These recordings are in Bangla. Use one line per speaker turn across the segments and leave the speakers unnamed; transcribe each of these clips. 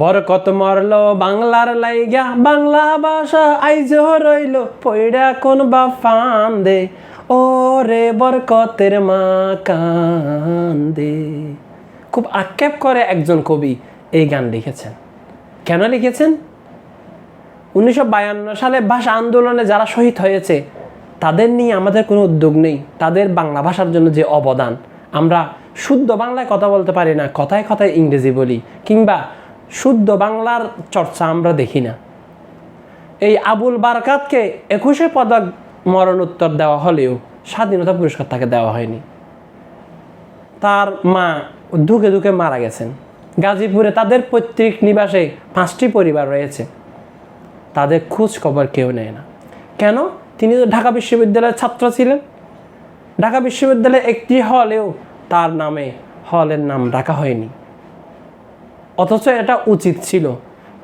বরকত মরল বাংলার লাইগা, বাংলা ভাষা আইজ রইল, পইড়া কোন বা ফান্দে ও রে বরকতের মা কান্দে খুব আক্ষেপ করে একজন কবি এই গান লিখেছেন। কেন লিখেছেন? উনিশশো বায়ান্ন সালে ভাষা আন্দোলনে যারা শহীদ হয়েছে, তাদের নিয়ে আমাদের কোনো উদ্যোগ নেই, তাদের বাংলা ভাষার জন্য যে অবদান। আমরা শুদ্ধ বাংলায় কথা বলতে পারি না, কথায় কথায় ইংরেজি বলি, কিংবা শুদ্ধ বাংলার চর্চা আমরা দেখি না। এই আবুল বারকাতকে একুশে পদক মরণোত্তর দেওয়া হলেও স্বাধীনতা পুরস্কার তাকে দেওয়া হয়নি। তার মা ধুকে ধুকে মারা গেছেন। গাজীপুরে তাদের পৈতৃক নিবাসে পাঁচটি পরিবার রয়েছে। তাদের খোঁজ খবর কেউ নেয় না। কেন? তিনি তো ঢাকা বিশ্ববিদ্যালয়ের ছাত্র ছিলেন। ঢাকা বিশ্ববিদ্যালয়ে একটি হলেও তার নামে হলের নাম রাখা হয়নি। অথচ এটা উচিত ছিল।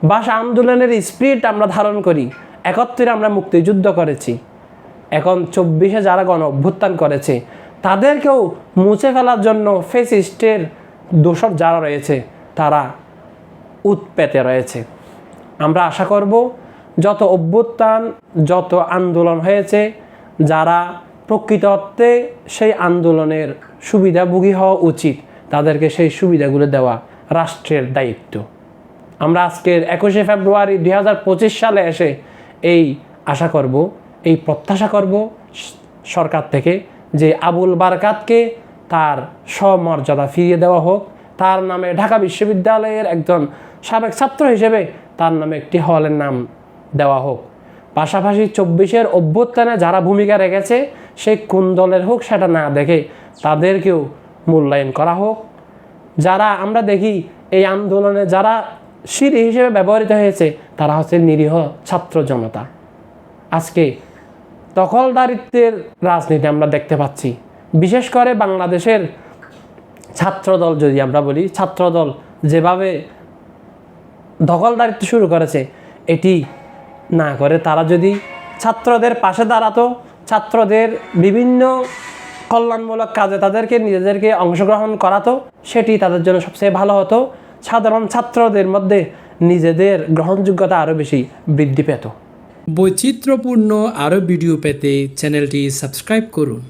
ভাষা আন্দোলনের স্পিরিট আমরা ধারণ করি, একত্রে আমরা মুক্তিযুদ্ধ করেছি। এখন চব্বিশে যারা গণ অভ্যুত্থান করেছে, তাদেরকেও মুছে ফেলার জন্য ফেসিস্টের দোষর যারা রয়েছে, তারা উৎপেতে রয়েছে। আমরা আশা করব, যত অভ্যুত্থান, যত আন্দোলন হয়েছে, যারা প্রকৃত অর্থে সেই আন্দোলনের সুবিধাভোগী হওয়া উচিত, তাদেরকে সেই সুবিধাগুলো দেওয়া রাষ্ট্রের দায়িত্ব। আমরা আজকের একুশে ফেব্রুয়ারি দু হাজার পঁচিশ সালে এসে এই আশা করব, এই প্রত্যাশা করব সরকার থেকে যে আবুল বারকাতকে তার সমর্যাদা ফিরিয়ে দেওয়া হোক। তার নামে ঢাকা বিশ্ববিদ্যালয়ের একজন সাবেক ছাত্র হিসেবে তার নামে একটি হলের নাম দেওয়া হোক। পাশাপাশি চব্বিশের অভ্যুত্থানে যারা ভূমিকা রেখেছে সেই কোন দলের হোক সেটা না দেখে তাদেরকেও মূল্যায়ন করা হোক। যারা আমরা দেখি এই আন্দোলনে যারা সিঁড়ি হিসেবে ব্যবহৃত হয়েছে, তারা হচ্ছে নিরীহ ছাত্র জনতা। আজকে দখলদারিত্বের রাজনীতি আমরা দেখতে পাচ্ছি। বিশেষ করে বাংলাদেশের ছাত্রদল যদি আমরা বলি, ছাত্রদল যেভাবে দখলদারিত্ব শুরু করেছে, এটি না করে তারা যদি ছাত্রদের পাশে দাঁড়াতো, ছাত্রদের বিভিন্ন কল্যাণমূলক কাজে তাদেরকে, নিজেদেরকে অংশগ্রহণ করাতো সেটি তাদের জন্য সবচেয়ে ভালো হতো। সাধারণ ছাত্রদের মধ্যে নিজেদের গ্রহণযোগ্যতা আরও বেশি বৃদ্ধি পেত।
বৈচিত্র্যপূর্ণ আরও ভিডিও পেতে চ্যানেলটি সাবস্ক্রাইব করুন।